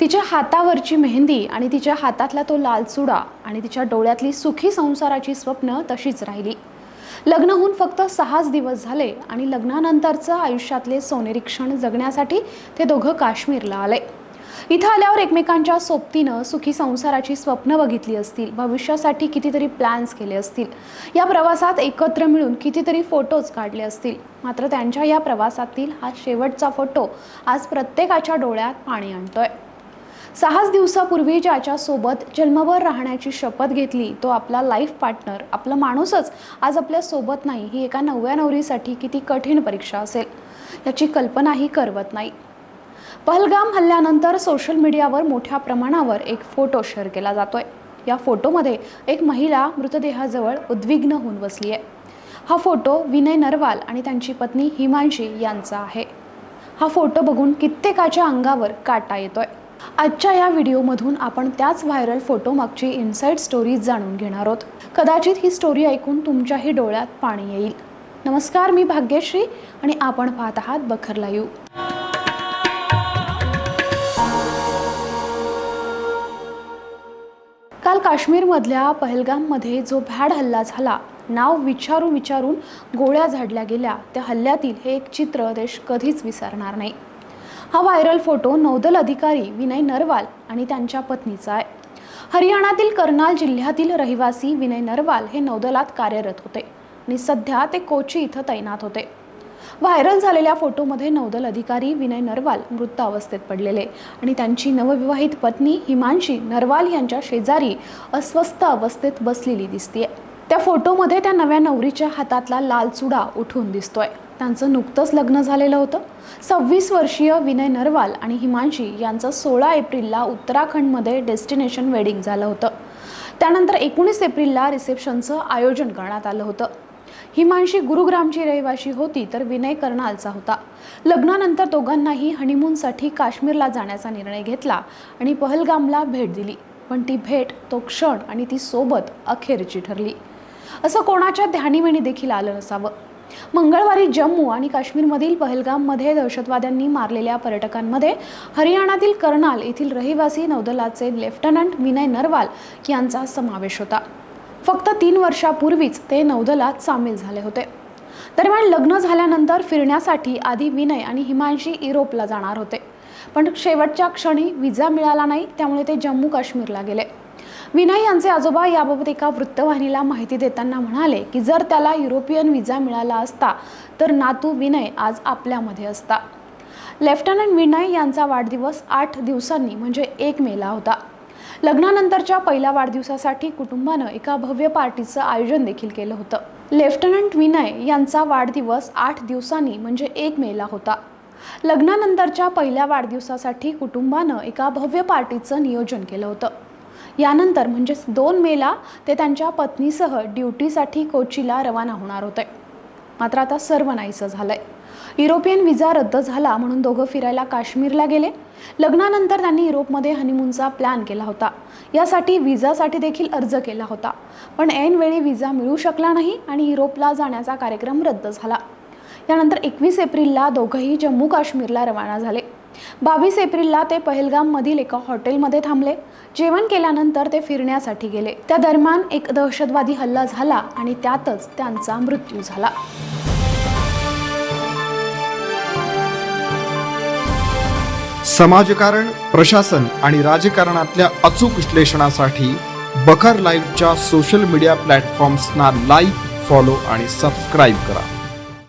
तिच्या हातावरची मेहंदी आणि तिच्या हातातला तो लाल चुडा आणि तिच्या डोळ्यातली सुखी संसाराची स्वप्न तशीच राहिली. लग्न होऊन फक्त सहाच दिवस झाले आणि लग्नानंतरचं आयुष्यातले सोनेरी क्षण जगण्यासाठी ते दोघं काश्मीरला आले. इथं आल्यावर एकमेकांच्या सोबतीनं सुखी संसाराची स्वप्न बघितली असतील. भविष्यासाठी कितीतरी प्लॅन्स केले असतील. या प्रवासात एकत्र मिळून कितीतरी फोटोज काढले असतील. मात्र त्यांच्या या प्रवासातील हा शेवटचा फोटो आज प्रत्येकाच्या डोळ्यात पाणी आणतोय. सहाच दिवसापूर्वी ज्याच्यासोबत जन्मभर राहण्याची शपथ घेतली तो आपला लाईफ पार्टनर आपला माणूसच. आज आपल्यासोबत नाही ही एका नवव्या नवरीसाठी किती कठीण परीक्षा असेल याची कल्पनाही करवत नाही. पहलगाम हल्ल्यानंतर सोशल मीडियावर मोठ्या प्रमाणावर एक फोटो शेअर केला जातोय. या फोटोमध्ये एक महिला मृतदेहाजवळ उद्विग्न होऊन बसली आहे हा फोटो विनय नरवाल आणि त्यांची पत्नी हिमांशी यांचा आहे. हा फोटो बघून कित्येकाच्या अंगावर काटा येतोय. आजच्या या व्हिडिओमधून आपण त्याच व्हायरल फोटो मागची इनसाईड स्टोरी जाणून घेणार आहोत. कदाचित ही स्टोरी ऐकून तुमच्याही डोळ्यात पाणी येईल. नमस्कार मी भाग्यश्री आणि आपण पाहत आहात बखर लाईव्ह. काल काश्मीरमधल्या पहलगाममध्ये जो भ्याड हल्ला झाला नाव विचारून विचारून गोळ्या झाडल्या गेल्या. त्या हल्ल्यातील हे एक चित्र देश कधीच विसरणार नाही. हा व्हायरल फोटो नौदल अधिकारी विनय नरवाल आणि त्यांच्या पत्नीचा आहे. हरियाणातील कर्नाल जिल्ह्यातील रहिवासी विनय नरवाल हे नौदलात कार्यरत होते आणि सध्या ते कोची इथं तैनात होते. व्हायरल झालेल्या फोटोमध्ये नौदल अधिकारी विनय नरवाल मृत अवस्थेत पडलेले आणि त्यांची नवविवाहित पत्नी हिमांशी नरवाल यांच्या शेजारी अस्वस्थ अवस्थेत बसलेली दिसतीये. त्या फोटोमध्ये त्या नव्या नवरीच्या हातातला लाल चुडा उठून दिसतोय. त्यांचं नुकतंच लग्न झालेलं होतं. सव्वीस वर्षीय विनय नरवाल आणि हिमांशी यांचं सोळा एप्रिलला उत्तराखंडमध्ये डेस्टिनेशन वेडिंग झालं होतं. त्यानंतर एकोणीस एप्रिलला रिसेप्शनचं आयोजन करण्यात आलं होतं. हिमांशी गुरुग्रामची रहिवाशी होती तर विनय कर्नालचा होता. लग्नानंतर दोघांनाही हनीमूनसाठी काश्मीरला जाण्याचा निर्णय घेतला आणि पहलगामला भेट दिली. पण ती भेट तो क्षण आणि ती सोबत अखेरची ठरली. असं कोणाच्या ध्यानीवेणी देखील आलं नसावं. मंगळवारी जम्मू आणि काश्मीरमधील पहलगाममध्ये दहशतवाद्यांनी मारलेल्या पर्यटकांमध्ये हरियाणातील कर्नाल येथील रहिवासी नौदलाचे लेफ्टनंट विनय नरवाल यांचा समावेश होता. फक्त तीन वर्षापूर्वीच ते नौदलात सामील झाले होते. दरम्यान लग्न झाल्यानंतर फिरण्यासाठी आधी विनय आणि हिमांशी युरोपला जाणार होते. पण शेवटच्या क्षणी विजा मिळाला नाही त्यामुळे ते जम्मू काश्मीरला गेले. विनय यांचे आजोबा याबाबत एका वृत्तवाहिनीला माहिती देताना म्हणाले की जर त्याला युरोपियन विजा मिळाला असता तर नातू विनय आज आपल्यामध्ये असता. लेफ्टनंट विनय यांचा वाढदिवस आठ दिवसांनी म्हणजे एक मेला होता. लग्नानंतरच्या पहिल्या वाढदिवसासाठी कुटुंबानं एका भव्य पार्टीचं आयोजन देखील केलं होतं. लेफ्टनंट विनय यांचा वाढदिवस आठ दिवसांनी म्हणजे एक मेला होता. लग्नानंतरच्या पहिल्या वाढदिवसासाठी कुटुंबानं एका भव्य पार्टीचं नियोजन केलं होतं. यानंतर म्हणजेच दोन मेला ते त्यांच्या पत्नीसह ड्युटीसाठी कोचीला रवाना होणार होते. मात्र आता सर्व नाहीसं झालंय. युरोपियन विजा रद्द झाला म्हणून दोघं फिरायला काश्मीरला गेले. लग्नानंतर त्यांनी युरोपमध्ये हनीमूनचा प्लॅन केला होता. यासाठी विजासाठी देखील अर्ज केला होता. पण ऐनवेळी विजा मिळू शकला नाही आणि युरोपला जाण्याचा कार्यक्रम रद्द झाला. यानंतर एकवीस एप्रिलला दोघंही जम्मू काश्मीरला रवाना झाले. बावीस एप्रिलला ते पहलगाममधील एका हॉटेलमध्ये थांबले. जेवण केल्यानंतर ते फिरण्यासाठी गेले. त्या दरम्यान एक दहशतवादी हल्ला झाला आणि त्यातच त्यांचा मृत्यू झाला. समाजकारण प्रशासन आणि राजकारणातल्या अचूक विश्लेषणासाठी बखर लाईव्हच्या सोशल मीडिया प्लॅटफॉर्म्सना लाईक फॉलो आणि सबस्क्राईब करा.